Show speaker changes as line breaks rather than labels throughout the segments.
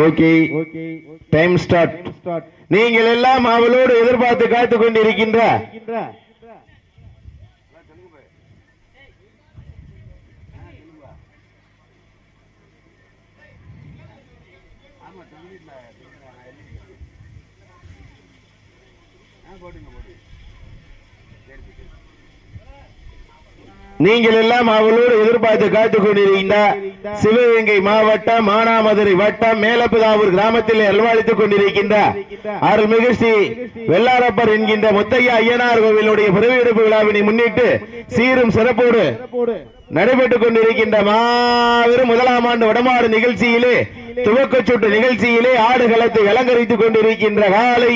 Okay. Time start நீங்கள் எல்லாம் அவளோடு எதிர்பார்த்து காத்துக் கொண்டிருக்கின்ற நீங்கள் எல்லாம் அவளோடு எதிர்பார்த்து காத்துக் கொண்டிருக்கின்ற சிவகங்கை மாவட்டம் மானாமதுரை வட்டம் மேலப்புதாவூர் கிராமத்தில் அல்வாழித்துக் கொண்டிருக்கின்ற அருள்மிகு ஸ்ரீ வெள்ளாரப்பர் என்கின்ற முத்தையா ஐயனார் கோவிலுடைய பிறவியெடுப்பு விழாவினை முன்னிட்டு சீரும் சிறப்போடு நடைபெற்றுக் கொண்டிருக்கின்ற மாபெரும் முதலாம் ஆண்டு வடமாடு நிகழ்ச்சியிலே துவக்கச்சுட்டு நிகழ்ச்சியிலே ஆடுகளத்தை அலங்கரித்துக் கொண்டிருக்கின்ற காலை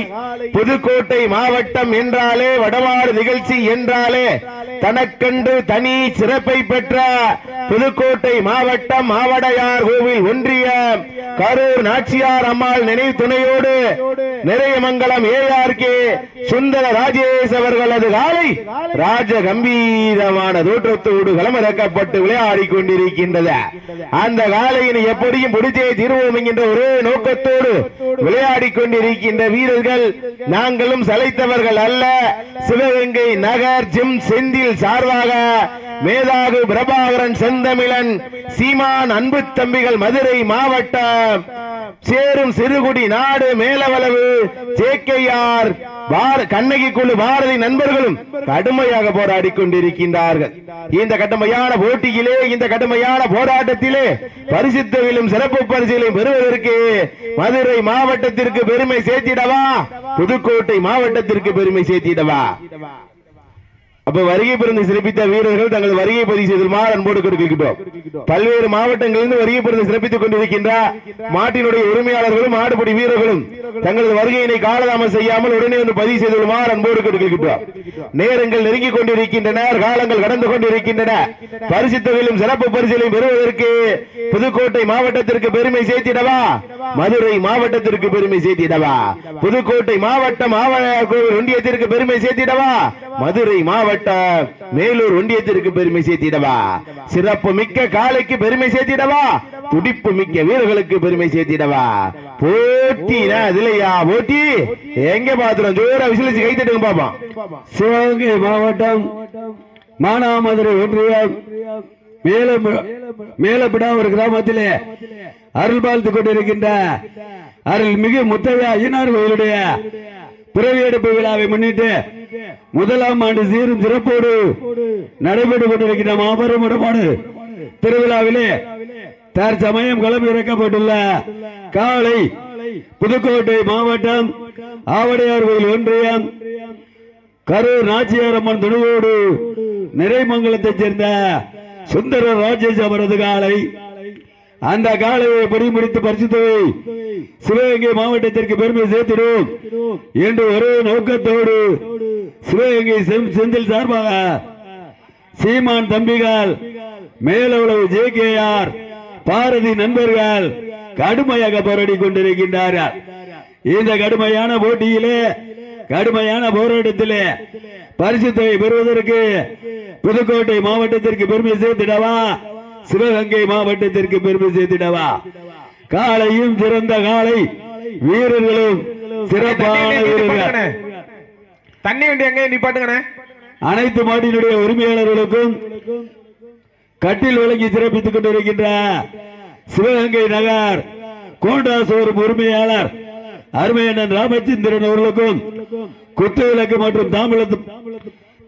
புதுக்கோட்டை மாவட்டம் என்றாலே வடமாடு நிகழ்ச்சி என்றாலே தனக்கென்று தனி சிறப்பை பெற்ற புதுக்கோட்டை மாவட்டம் மாவடையார் கோவில் ஒன்றிய கரூர் நாச்சியார் அம்மாள் நினைவு துணையோடு நிறையமங்கலம் ஏஆர்கே சுந்தர ராஜேஷ் அவர்களது காலை ராஜ கம்பீரமான தோற்றத்தோடு களமிறக்கப்பட்டு விளையாடி கொண்டிருக்கின்றது. அந்த காலையினை எப்படியும் பிடித்தே தீர்வோம் என்கின்ற ஒரே நோக்கத்தோடு விளையாடி கொண்டிருக்கின்ற வீரர்கள் நாங்களும் சளைத்தவர்கள் அல்ல. சிவகங்கை நகர் ஜிம் செந்தில் சார்பாக மேதாகு பிரபாகரன் செந்தமிழன் சீமான் அன்பு தம்பிகள் மதுரை மாவட்டம் சேரும் சிறுகுடி நாடு மேலவளவு. சேக்கையார் கண்ணகி குழு பாரதி நண்பர்களும் கடுமையாக போராடி கொண்டிருக்கின்றார்கள் இந்த கடுமையான போட்டியிலே இந்த கடுமையான போராட்டத்திலே பரிசுத்தவிலும் சிறப்பு பரிசுகளையும் பெறுவதற்கு மதுரை மாவட்டத்திற்கு பெருமை சேர்த்திடவா? புதுக்கோட்டை மாவட்டத்திற்கு பெருமை சேர்த்திடவா? அப்ப வருகை பிறந்து சிறப்பித்த வீரர்கள் தங்கள் வருகை பதிவு செய்துமாறு அன்போடு கொடுக்கின்றோம். பல்வேறு மாவட்டங்களிலிருந்து வருகை பிறந்து சிறப்பித்துக் கொண்டிருக்கின்ற மாட்டினுடைய உரிமையாளர்களும் மாடுபடி வீரர்களும் தங்களது வருகையினை காலதாமம் செய்யாமல் உடனே வந்து பதிவு செய்துமாறு அன்போடு கொடுக்கின்றோம். நேரங்கள் நெருங்கிக் கொண்டிருக்கின்றன காலங்கள் கடந்து கொண்டிருக்கின்றன. பரிசு தொகையிலும் சிறப்பு பரிசுகளையும் பெறுவதற்கு புதுக்கோட்டை மாவட்டத்திற்கு பெருமை சேர்த்திடவா? மதுரை மாவட்டத்திற்கு பெருமை சேர்த்திடவா? புதுக்கோட்டை மாவட்டம் ஆவணர் கோவில் ஒன்றியத்திற்கு பெருமை சேர்த்திடவா? மதுரை மாவட்டம் மேலூர் ஒன்றியத்திற்கு பெருமை சேர்த்திடவா? சிறப்பு மிக்க காலைக்கு பெருமை சேர்த்திடவா? துடிப்பு மிக்க வீரர்களுக்கு பெருமை சேர்த்திடவா? போட்டினா போட்டி. எங்க பாத்துறோம்? ஜோரா விசிலிச்சு கை தட்டுங்க பாப்போம்.
சிவகங்கை மாவட்டம் மானாமதுரை ஒன்றியம். மேல மேலப்பிடா ஒரு கிராமத்திலே அருள் பார்த்து கொண்டிருக்கின்ற அருள் மிகு முத்தையா ஐயனார் கோயிலுடைய பிறவி எடுப்பு விழாவை முன்னிட்டு முதலாம் ஆண்டு சீரும் சிறப்போடு நடைபெற்றுக் கொண்டிருக்கிற மாபெரும் இடமாடு திருவிழாவிலே தற்சமயம் களம் இறக்கப்பட்டுள்ள காலை புதுக்கோட்டை மாவட்டம் ஆவடையார் கோயில் ஒன்றியம் கரூர் நாச்சியார் அம்மன் துணையோடு நிறைமங்கலத்தைச் சேர்ந்த சுந்தர ராஜேஷ் அவரது காலை. அந்த காலையை படி முடித்து பரிசுத்தவை சிவகங்கை மாவட்டத்திற்கு பெருமை சேர்த்திடும். என்று ஒரே நோக்கத்தோடு சிவகங்கை செந்தில் சார்பாக சீமான் தம்பிகள் மேலவுளவு ஜேகேஆர் பாரதி நண்பர்கள் கடுமையாக போராடி கொண்டிருக்கின்றார்கள். இந்த கடுமையான போட்டியிலே கடுமையான போராட்டத்திலே பரிசுத்தை பெறுவதற்கு புதுக்கோட்டை மாவட்டத்திற்கு பெருமை சேர்த்திடவா? சிவகங்கை மாவட்டத்திற்கு பெருமை சேர்த்திடவா? காலையும் சிறந்த காலை வீரர்களும் சிறப்பான வீரர்கள்.
தண்ணி வண்டி எங்க நிப்பாட்டுங்கண்ணே
அனைத்து மாட்டினுடைய உரிமையாளர்களுக்கும் கட்டில் வழங்கி சிறப்பித்துக் கொண்டிருக்கின்ற சிவகங்கை நகர் கோண்டாசோரும் உரிமையாளர் அருமையண்ணன் ராமச்சந்திரன் அவர்களுக்கும் குத்து விளக்கு மற்றும் தாம்பூல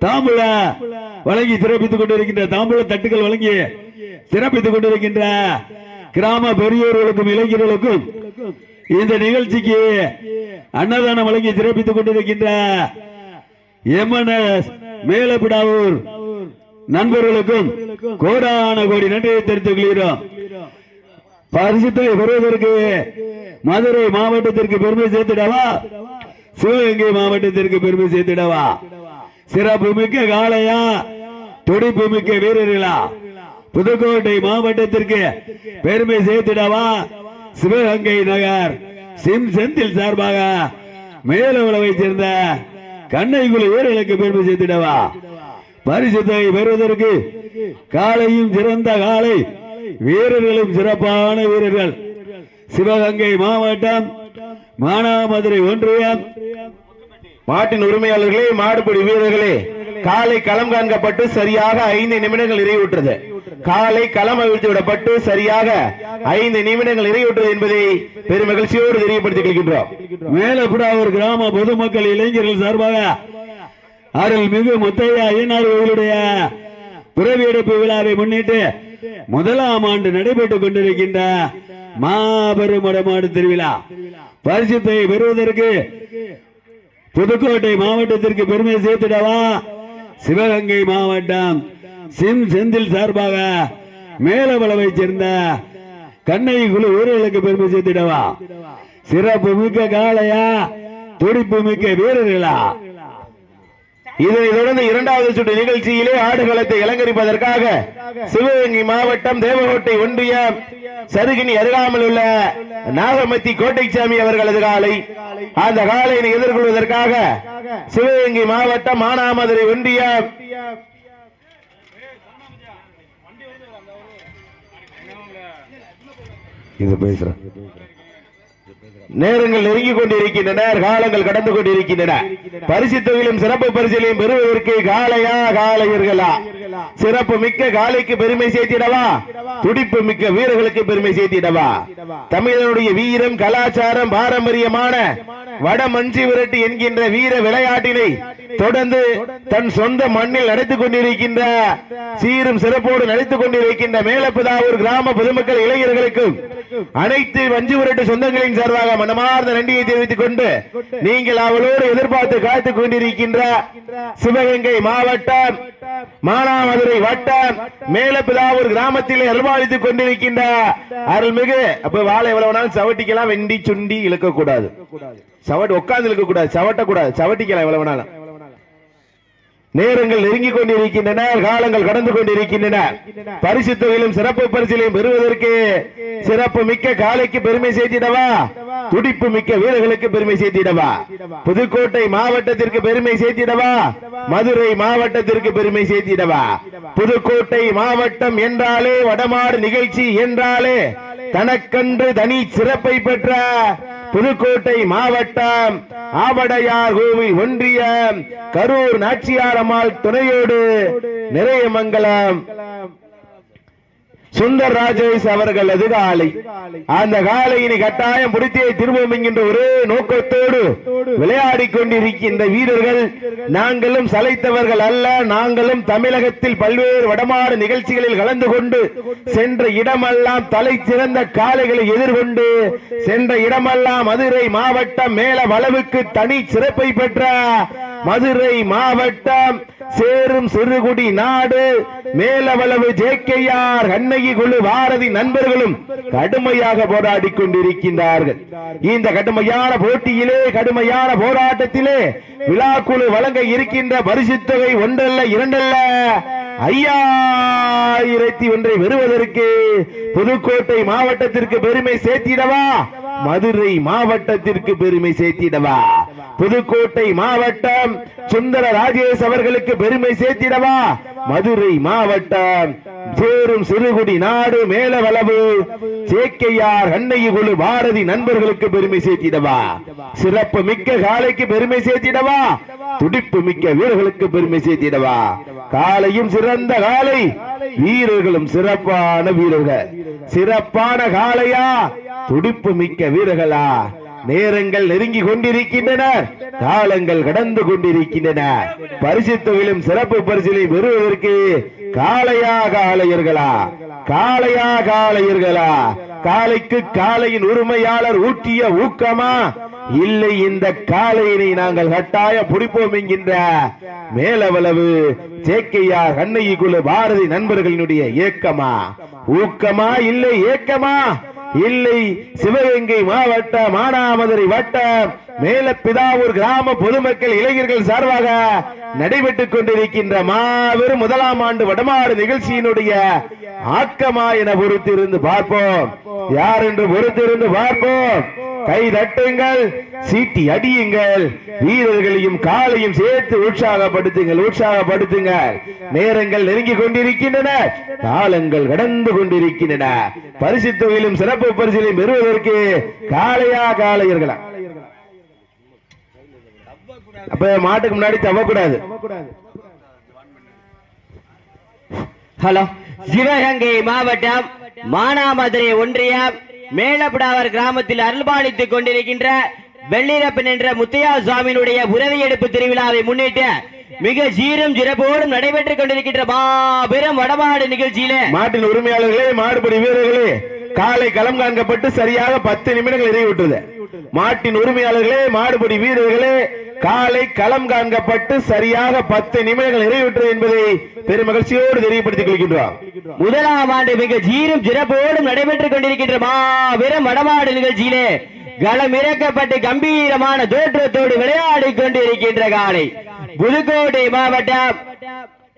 தாம்பூல வழங்கி சிறப்பித்துக் கொண்டிருக்கின்ற தாம்பூல தட்டுகள் வழங்கி சிறப்பித்துக் கொண்டிருக்கின்ற கிராம பெரியோர்களுக்கும் இளைஞர்களுக்கும் இந்த நிகழ்ச்சிக்கு அன்னதானம் வழங்கி சிறப்பித்துக் கொண்டிருக்கின்ற எம்என்எஸ் மேலப்பிடாவூர் நண்பர்களுக்கும் கோடான கோடி நன்றியை தெரிவித்துக் கொள்கிறோம். பரிசுத்தை பெறுவதற்கு மதுரை மாவட்டத்திற்கு பெருமை சேர்த்திடவா? சிவகங்கை மாவட்டத்திற்கு பெருமை சேர்த்திடவா? சிறப்பு மிக்க காளையா? துடிப்பு மிக்க வீரர்களா? புதுக்கோட்டை மாவட்டத்திற்கு பெருமை சேர்த்திடவா சிவகங்கை நகர் சிம் செந்தில் சார்பாக மேலவளவை சேர்ந்த கண்ணைக்குழு வீரர்களுக்கு பெருமை சேர்த்திடவா? பரிசுத்தை பெறுவதற்கு காலையும் சிறந்த காலை வீரர்களும் சிறப்பான வீரர்கள். சிவகங்கை மாவட்டம் மானாமதுரை ஒன்றியம்.
மாட்டின் உரிமையாளர்களே மாடுபிடி வீரர்களே காலை களம் காண்கப்பட்டு சரியாக ஐந்து நிமிடங்கள் நிறைவுற்றது. காலை களம் அவிழ்த்து விடப்பட்டு சரியாக ஐந்து நிமிடங்கள் நிறைவுற்றது என்பதை பெருமகிழ்ச்சியோடு தெரியப்படுத்திக் கொள்கின்றோம்.
ஒரு கிராம பொதுமக்கள் இளைஞர்கள் சார்பாக அருள்மிகு முத்தையா ஐயனார் கோவிலுடைய பிறவி எடுப்பு விழாவை முன்னிட்டு முதலாம் ஆண்டு நடைபெற்றுக் கொண்டிருக்கின்ற மாபெரும் மடமாடு திருவிழா. பரிசுத்தை பெறுவதற்கு புதுக்கோட்டை மாவட்டத்திற்கு பெருமை சேர்த்துடவா? சிவகங்கை மாவட்டம் சிம் செந்தில் சார்பாக மேலவளவைச் சேர்ந்த கண்ணை குழு வீரர்களுக்கு பெருமை சேர்த்திடவா? சிறப்பு மிக்க காளையா? துடிப்பு மிக்க வீரர்களா?
இதனைத் தொடர்ந்து இரண்டாவது சுற்று நிகழ்ச்சியிலே ஆடுகளத்தை அலங்கரிப்பதற்காக சிவகங்கை மாவட்டம் தேவகோட்டை ஒன்றியம் சருகினி அருகாமல் உள்ள நாகமத்தி கோட்டைச்சாமி அவர்களது காலை. அந்த காலையினை எதிர்கொள்வதற்காக சிவகங்கை மாவட்டம் மானாமதுரை ஒன்றியம் இது பேசுறேன் நேரங்கள் நெருங்கிக் கொண்டிருக்கின்றன காலங்கள் கடந்து கொண்டிருக்கின்றன. பரிசு தொகையிலும் சிறப்பு பரிசிலையும் பெறுவதற்கு காலையா காலையர்களா? சிறப்பு மிக்க காலைக்கு பெருமை சேர்த்திடவா? துடிப்பு மிக்க வீரர்களுக்கு பெருமை சேர்த்திடவா? தமிழனுடைய வீரம் கலாச்சாரம் பாரம்பரியமான வட மஞ்சி விரட்டு என்கின்ற வீர விளையாட்டினை தொடர்ந்து தன் சொந்த மண்ணில் நடத்திக் கொண்டிருக்கின்ற சீரும் சிறப்போடு நடத்திக் கொண்டிருக்கின்ற மேலப்புதாவூர் கிராம பொதுமக்கள் இளைஞர்களுக்கும் அனைத்து வஞ்சி விரட்டு சொந்தங்களின் சார்பாக மனமார்ந்த நன்றியை தெரிவித்துக் கொண்டு நீங்கள் அவளோடு எதிர்பார்த்து காத்துக் கொண்டிருக்கின்ற சிவகங்கை மாவட்டம் மானாமதுரை வட்டம் மேலப்பிதாவூர் கிராமத்தில் அல்வாளித்துக் கொண்டிருக்கின்ற அருள்மிகு. அப்ப வாழை எவ்வளவு நாள் சவட்டிக்கலாம் வெண்டி சுண்டி இழுக்க கூடாது சவட்டு உட்கார்ந்து இழுக்க கூடாது சவட்ட கூடாது சவட்டிக்கலாம் எவ்வளவு நாள் நேரங்கள் நெருங்கிக் கொண்டிருக்கின்றன காலங்கள் கடந்து கொண்டிருக்கின்றன. பரிசு தொகையிலும் சிறப்பு பரிசிலையும் பெறுவதற்கு சிறப்பு மிக்க காலைக்கு பெருமை சேர்த்திடவா? துடிப்பு மிக்க வீரர்களுக்கு பெருமை சேர்த்திடவா? புதுக்கோட்டை மாவட்டத்திற்கு பெருமை சேர்த்திடவா? மதுரை மாவட்டத்திற்கு பெருமை சேர்த்திடவா? புதுக்கோட்டை மாவட்டம் என்றாலே வடமாடு நிகழ்ச்சி என்றாலே தனக்கன்று தனி சிறப்பை பெற்ற புதுக்கோட்டை மாவட்டம் ஆவடையார் கோவில் ஒன்றியம் கரூர் நாச்சியார் அம்மாள் துணையோடு நிறையமங்கலம் சுந்தர் ராஜேஷ் அவர்களது காலை அந்த காலையினை கட்டாயம் பிடித்தே திரும்பும் என்கின்ற ஒரே நோக்கத்தோடு விளையாடிக் கொண்டிருக்கின்ற வீரர்கள் நாங்களும் சளைத்தவர்கள் அல்ல. நாங்களும் தமிழகத்தில் பல்வேறு வடமாறு நிகழ்ச்சிகளில் கலந்து கொண்டு சென்ற இடமெல்லாம் தலை சிறந்த காளைகளை எதிர்கொண்டு சென்ற இடமெல்லாம் மதுரை மாவட்டம் மேல வளவுக்கு தனி சிறப்பை பெற்ற மதுரை மாவட்டம். சேரும் சிறுகுடி நாடு Melavalavu J K R Jekkaiyar Kannagi குழு பாரதி நண்பர்களும் கடுமையாக போராடி கொண்டிருக்கின்றார்கள். இந்த கடுமையான போட்டியிலே கடுமையான போராட்டத்திலே விழாக்குழு வழங்க இருக்கின்ற பரிசுத் தொகை ஒன்றல்ல இரண்டல்ல. ஐயாயிரத்தி ஒன்றை பெறுவதற்கு புதுக்கோட்டை மாவட்டத்திற்கு பெருமை சேர்த்திடவா? மதுரை மாவட்டத்திற்கு பெருமை சேர்த்திடவா? புதுக்கோட்டை மாவட்டம் சுந்தர ராஜேஷ் அவர்களுக்கு பெருமை சேர்த்திடவா? மதுரை மாவட்டம் சேரும் சிறுகுடி நாடு மேலவளவு சேக்கையார் அன்னையுகுழு பாரதி நண்பர்களுக்கு பெருமை சேர்த்திடவா? சிறப்பு மிக்க காலைக்கு பெருமை சேர்த்திடவா? துடிப்பு மிக்க வீரர்களுக்கு பெருமை சேர்த்திடவா? காலையும் சிறந்த காலை வீரர்களும் சிறப்பான வீரர்கள். சிறப்பான காளையா? துடிப்பு மிக்க வீரர்களா? நேரங்கள் நெருங்கி கொண்டிருக்கின்றன. காலங்கள் கடந்து கொண்டிருக்கின்றன. பரிசு தொகையிலும் சிறப்பு பரிசிலை பெறுவதற்கு காளையா காளையர்களா? காளையா காளையர்களா? காலைக்கு காளையின் உரிமையாளர் ஊட்டிய ஊக்கமா? இல்லை இந்த காலையினை நாங்கள் கட்டாய பிடிப்போம் என்கின்ற மேலவளவு சேக்கையார் கண்ணகிக்குழு பாரதி நண்பர்களினுடைய ஏக்கமா? ஊக்கமா? இல்லை ஏக்கமா? இல்லை சிவகங்கை மாவட்ட மானாமதுரை வட்டம் மேலப்பிதாவூர் கிராம பொதுமக்கள் இளைஞர்கள் சார்பாக நடைபெற்றுக் கொண்டிருக்கின்ற மாபெரும் முதலாம் ஆண்டு வடமாடு நிகழ்ச்சியினுடைய ஆக்கமா என பொறுத்திருந்து பார்ப்போம். யார் என்று பொறுத்திருந்து பார்ப்போம். கை தட்டுங்கள் சீட்டி அடியுங்கள் வீரர்களையும் காலையும் சேர்த்து உற்சாகப்படுத்துங்கள் உற்சாகப்படுத்துங்கள். நேரங்கள் நெருங்கி கொண்டிருக்கின்றன காலங்கள் கடந்து கொண்டிருக்கின்றன. பரிசு தொகையிலும் சிறப்பு பரிசிலையும் பெறுவதற்கு காளையா காளையர்களா? அப்ப மாட்டுக்கு முன்னாடி தவக்கூடாது.
ஹலோ. சிவகங்கை மாவட்டம் மானாமதுரை ஒன்றியம் மேலப்படாவர் கிராமத்தில் அருள்பாலித்துக் கொண்டிருக்கின்ற வெள்ளிரப்பன் என்ற முத்தையா சுவாமியினுடைய உறவி எடுப்பு திருவிழாவை முன்னிட்டு மிக சீரும் சிறப்போடும் நடைபெற்றுக் கொண்டிருக்கின்ற மாபெரும் வடமாடு நிகழ்ச்சியில
மாட்டின் உரிமையாளர்களே மாடுபடி வீரர்களே காலை களம் காண்கப்பட்டு சரியாக பத்து நிமிடங்கள் நிறைவுற்றது மாட்டின் உரிமையாளர்களே மாடுபடி வீரர்களே காலை களம் காண்கப்பட்டு சரியாக பத்து நிமிடங்கள் நிறைவுற்றது என்பதை பெருமகிழ்ச்சியோடு தெரியப்படுத்திக் கொள்கின்றோம்.
முதலாம் ஆண்டு மிக சீரும் சிறப்போடும் நடைபெற்றுக் கொண்டிருக்கின்ற மாபெரும் வடமாடு நிகழ்ச்சியிலே களம் இறக்கப்பட்டு கம்பீரமான தோற்றத்தோடு விளையாடிக் கொண்டிருக்கின்ற காலை. புதுக்கோட்டை மாவட்டம்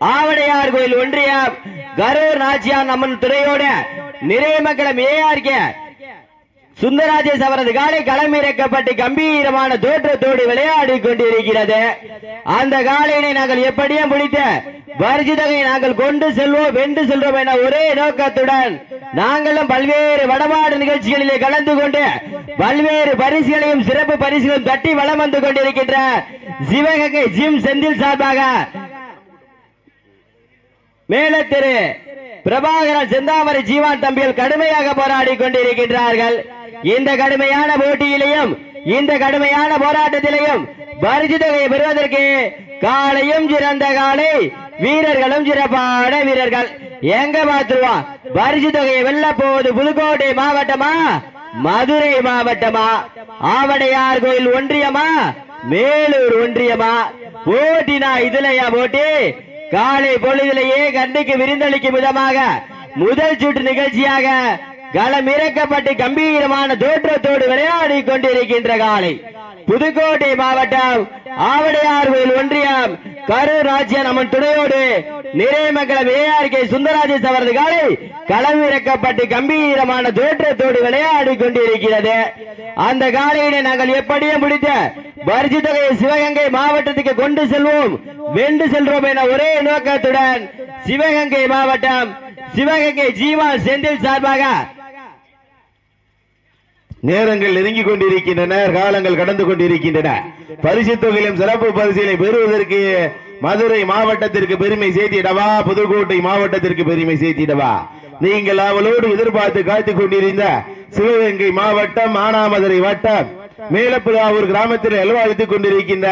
ஆவடையார் கோயில் ஒன்றியம் கரூர் நாச்சியார் அம்மன் துறையோட நிறைமங்கலம் ஏஆர்கே சுந்தராஜேஷ் அவரது காலை களமிறக்கப்பட்டு கம்பீரமான தோற்றத்தோடு விளையாடி கொண்டிருக்கிறது. அந்த காலையினை நாங்கள் எப்படியும் முடித்த வர்ஜிதகை நாங்கள் கொண்டு செல்வோம் வென்று செல்வோம் என ஒரே நோக்கத்துடன் நாங்களும் பல்வேறு வடமாடு நிகழ்ச்சிகளிலே கலந்து கொண்டு பல்வேறு பரிசுகளையும் சிறப்பு பரிசுகளையும் தட்டி வளம் வந்து கொண்டிருக்கின்ற சிவகங்கை ஜிம் செந்தில் சார்பாக மேலத்திரு பிரபாகரன் செந்தாமரை ஜீவான் தம்பிகள் கடுமையாக போராடி கொண்டிருக்கின்றார்கள். இந்த கடுமையான போட்டியிலையும் இந்த கடுமையான போராட்டத்திலையும் பரிசு தொகையை பெறுவதற்கு காலையும் சிறந்த காலை வீரர்களும் சிறப்பான வீரர்கள். எங்க பாத்துருவோம் பரிசு தொகையை வெல்ல போவது புதுக்கோட்டை மாவட்டமா? மதுரை மாவட்டமா? ஆவடையார் கோயில் ஒன்றியமா? மேலூர் ஒன்றியமா? போட்டினா இதுலயா போட்டி? காலை பொழுதிலேயே கண்ணுக்கு விருந்தளிக்கும் விதமாக முதல் சுற்று நிகழ்ச்சியாக களம் இறக்கப்பட்டு கம்பீரமான தோற்றத்தோடு விளையாடி கொண்டிருக்கின்ற காலை. புதுக்கோட்டை மாவட்டம் ஆவடையார் கோயில் ஒன்றியம் கரூர் ராஜ்யன் அம்மன் துணையோடு நிறைமங்கலம் ஏஆர்கே சுந்தராஜேஷ் அவரது காலை களம் இறக்கப்பட்டு கம்பீரமான தோற்றத்தோடு விளையாடி கொண்டிருக்கிறது. அந்த காலையினை நாங்கள் எப்படியும் முடித்த பரிசு தொகையை சிவகங்கை மாவட்டத்துக்கு கொண்டு செல்வோம். வென்று செல்வோம் என ஒரே நோக்கத்துடன் சிவகங்கை மாவட்டம் சிவகங்கை ஜீவா செந்தில் சார்பாக
நேரங்கள் நெருங்கி கொண்டிருக்கின்றன காலங்கள் கடந்து கொண்டிருக்கின்றன. பரிசு தொகையிலும் சிறப்பு பரிசீலை பெறுவதற்கு மதுரை மாவட்டத்திற்கு பெருமை சேர்த்திடவா? புதுக்கோட்டை மாவட்டத்திற்கு பெருமை சேர்த்திடவா? நீங்கள் அவளோடு எதிர்பார்த்து காத்துக் கொண்டிருந்த சிவகங்கை மாவட்டம் மானாமதுரை வட்டம் மேலப்புதாவூர் கிராமத்தில் அலுவலித்துக் கொண்டிருக்கின்ற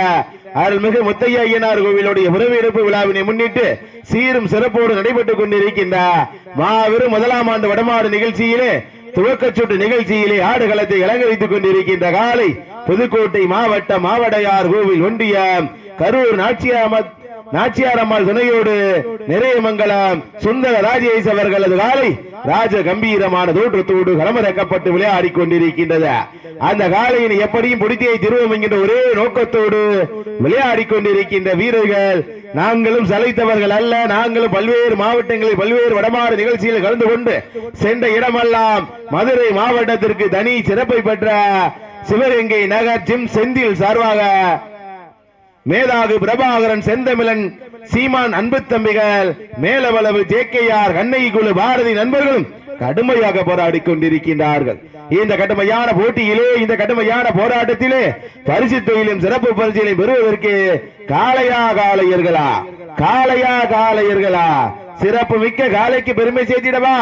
அருள்மிகு முத்தையா ஐயனார் கோவிலுடைய உறவிருப்பு விழாவினை முன்னிட்டு சீரும் சிறப்போடு நடைபெற்றுக் கொண்டிருக்கின்ற மாபெரும் முதலாம் ஆண்டு வடமாடு நிகழ்ச்சியிலே துவக்கச்சுட்டு நிகழ்ச்சியிலே ஆடுகளத்தை அலங்கரித்துக் கொண்டிருக்கின்ற காலை புதுக்கோட்டை மாவட்டம் மாவடையார் கோவில் ஒன்றியம். கரூர் நாச்சியாமத் நாச்சியாரம்மாள் துணையோடு நிறைய மங்கலம் சுந்தர ராஜேஷ் அவர்களது காலை ராஜ கம்பீரமான தோற்றத்தோடு களமிறக்கப்பட்டு விளையாடி கொண்டிருக்கின்றது அந்த காலையினை எப்படியும் பிடித்தியை திருவோம் என்கின்ற ஒரே நோக்கத்தோடு விளையாடி கொண்டிருக்கின்ற வீரர்கள். நாங்களும் சலைத்தவர்கள் அல்ல. நாங்களும் பல்வேறு மாவட்டங்களில் பல்வேறு வடமாறு நிகழ்ச்சியில் கலந்து கொண்டு சென்ற இடமெல்லாம் மதுரை மாவட்டத்திற்கு தனி சிறப்பை பெற்ற சிவகங்கை நகர் ஜிம் செந்தில் சார்பாக மேதாகு பிரபாகரன் செந்தமிழன் சீமான் அன்பு தம்பிகள் மேலவளவு கண்ணகி குழு பாரதி நண்பர்களும் கடுமையாக போராடி கொண்டிருக்கின்றார்கள். இந்த கடுமையான போட்டியிலே இந்த கடுமையான போராட்டத்திலே பரிசு தொழிலும் சிறப்பு பரிசிலை பெறுவதற்கு காளையா காளையர்களா? காளையா காளையர்களா? சிறப்பு மிக்க காளைக்கு பெருமை சேர்த்திடவா?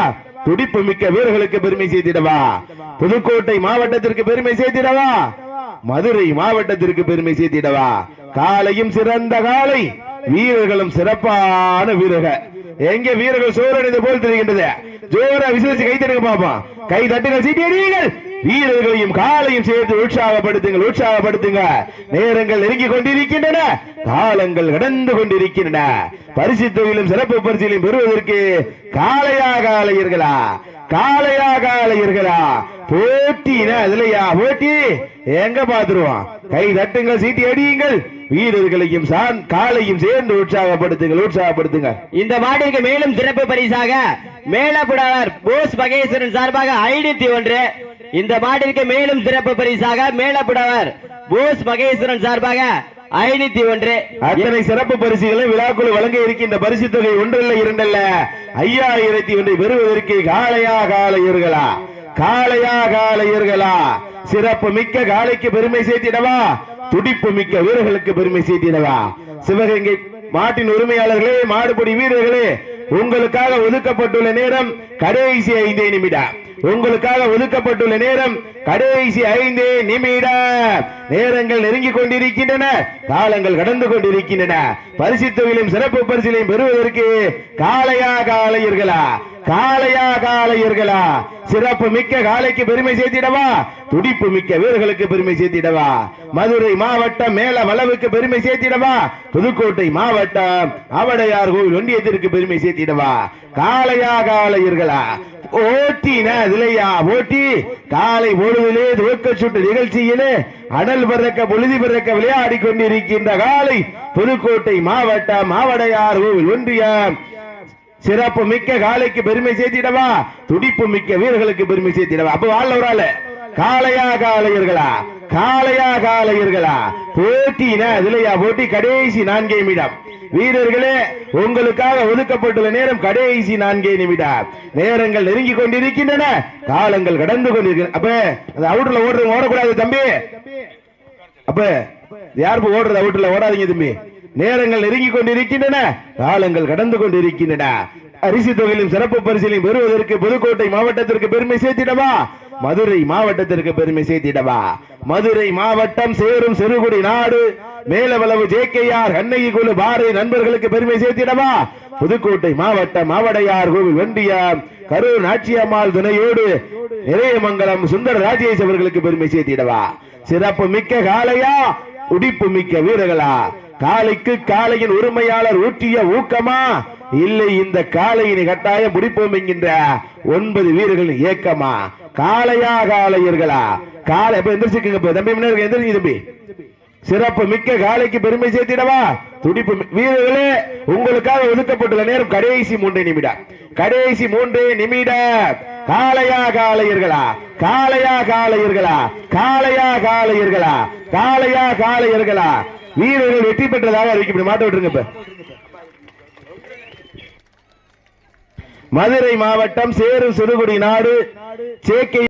துடிப்பு மிக்க வீரர்களுக்கு பெருமை செய்திடவா புதுக்கோட்டை மாவட்டத்திற்கு பெருமை செய்திடவா மதுரை மாவட்டத்திற்கு பெருமை செய்திடவா காலையும் சிறந்த காலை வீரர்களும் சிறப்பான வீரர்கள். எங்க வீரர்கள் சோழனது போல் தெரிகின்றது? ஜோரா விசேஷிச்சு கை தட்டுங்க பாப்பா. கை தட்டுங்கள் சீட்டியடியுங்கள் வீரர்களையும் காலையும் சேர்த்து உற்சாகப்படுத்துங்கள் உற்சாகப்படுத்துங்க. நேரங்கள் நெருங்கி கொண்டிருக்கின்றன. காலங்கள் கடந்து கொண்டிருக்கின்றன. பரிசு தொழிலும் சிறப்பு பரிசிலையும் பெறுவதற்கு காளையா காலையர்களா காளையா காளையர்களா போட்டினா அதுலயா போட்டி? எங்க பாத்துருவான்? கை தட்டுங்கள் சீட்டி அடியுங்கள். வீரர்களையும் சான் காலையும் சேர்ந்து உற்சாகப்படுத்துங்கள் உற்சாகப்படுத்துங்க.
இந்த மாட்டிற்கு மேலும் சிறப்பு பரிசாக மேலப்புடாளர் போஸ் மகேஸ்வரன் சார்பாக ஐநூத்தி ஒன்று. இந்த மாட்டிற்கு மேலும் சிறப்பு பரிசாக மேலப்புடவர் போஸ் மகேஸ்வரன் சார்பாக ஐநூத்தி ஒன்று.
அத்தனை சிறப்பு பரிசுகளை விழாக்குழு வழங்க இருக்கின்ற பரிசு தொகை ஒன்றல்ல இரண்டல்ல. ஐயாயிரத்தி ஒன்றை பெறுவதற்கு காளையா காளையர்களா? காளையா காளையர்களா? சிறப்பு மிக்க காளைக்கு பெருமை சேர்த்திடவா? துடிப்பு மிக்க வீரர்களுக்கு பெருமை சேர்த்திடவா? சிவகங்கை மாட்டின் உரிமையாளர்களே மாடுபடி வீரர்களே உங்களுக்காக ஒதுக்கப்பட்டுள்ள நேரம் கடைசி ஐந்தே நிமிடம். உங்களுக்காக ஒதுக்கப்பட்டுள்ள நேரம் கடைசி ஐந்தே நிமிடம் நேரங்கள் நெருங்கிக் கொண்டிருக்கின்றன. காலங்கள் கடந்து கொண்டிருக்கின்றன. பரிசு தொகையிலும் சிறப்பு பரிசிலையும் பெறுவதற்கு காளையா காளையர்களா காளையா காளையர்களா? சிறப்பு மிக்க காளைக்கு பெருமை சேர்த்திடவா? துடிப்பு மிக்க வீரர்களுக்கு பெருமை சேர்த்திடவா? மதுரை மாவட்டம் மேல வளவுக்கு பெருமை சேர்த்திடவா? புதுக்கோட்டை மாவட்டம் அவடையார் கோவில் ஒன்றியத்திற்கு பெருமை சேர்த்திடவா? காளையா காளையர்களா? ஓட்டின அதுலையா ஓட்டி காலை பொழுதிலே துவக்க சுட்டு நிகழ்ச்சியிலே அனல் பிறக்க பொழுதி பிறக்க விளையாடி கொண்டிருக்கின்ற காலை புதுக்கோட்டை மாவட்டம் மாவடையார் கோவில் ஒன்றியம். சிறப்பு மிக்க காலைக்கு பெருமை சேர்த்திடவா? துடிப்பு மிக்க வீரர்களுக்கு பெருமை சேர்த்திடவா? அப்ப வாழ்ல ஒரு ஆளு காளையா காளையர்களா? காளையா காளையர்களா? போட்டின இதுலயா போட்டி கடைசி நான்கே நிமிடம். வீரர்களே உங்களுக்காக ஒதுக்கப்பட்டுள்ள நேரம் கடைசி நான்கே நிமிடம். நேரங்கள் நெருங்கி கொண்டிருக்கின்றன. காலங்கள் கடந்து கொண்டிருக்கின்றன அப்ப அந்த அவுட்ல ஓடுறவங்க ஓடக்கூடாது தம்பி. அப்ப யார் ஓடுறது அவுட்ல ஓடாதீங்க தம்பி. நேரங்கள் நெருங்கி கொண்டிருக்கின்றன காலங்கள் கடந்து கொண்டிருக்கின்றன. அரிசி தொகையிலும் சிறப்பு பரிசிலையும் பெறுவதற்கு புதுக்கோட்டை மாவட்டத்திற்கு பெருமை சேர்த்திடவா? மதுரை மாவட்டத்திற்கு பெருமை சேர்த்திடவா? மதுரை மாவட்டம் சேரும் சிறுகுடி நாடு Melavalavu J K R Kannagi குழு பாரதி நண்பர்களுக்கு பெருமை சேர்த்திடவா? புதுக்கோட்டை மாவட்டம் மாவடையார் கோவில் வெண்டியம் கரூர் நாச்சியம்மாள் துணையோடு நிறையமங்கலம் சுந்தர ராஜேஷ் அவர்களுக்கு பெருமை சேர்த்திடவா? சிறப்பு மிக்க காலையா உடிப்பு மிக்க வீரர்களா? காலைக்கு காளையின் உரிமையாளர் ஊற்றிய ஊக்கமா? இல்லை இந்த காலையினை கட்டாயம் முடிப்போம் என்கின்ற ஒன்பது வீரர்களின் ஏக்கமா? காளையா காளையர்களா? காலை இப்ப எந்திரிச்சுக்கங்க தம்பி இருக்க, எந்திரிங்க தம்பி. சிறப்பு மிக்க காலைக்கு பெருமை சேர்த்திடவா? துடிப்பு வீரர்களே உங்களுக்காக ஒதுக்கப்பட்டுள்ள நேரம் கடைசி மூன்றே நிமிடம். கடைசி மூன்றே நிமிடம். காளையா காளையர்களா? காளையா காளையர்களா? காளையா காளையர்களா? காளையா காளையர்களா? வீரர்கள் வெற்றி பெற்றதாக அறிவிக்கப்படும். மாட்ட விட்டுருங்க இப்ப. மதுரை மாவட்டம் சேரும் சிறுகுடி நாடு சேக்கை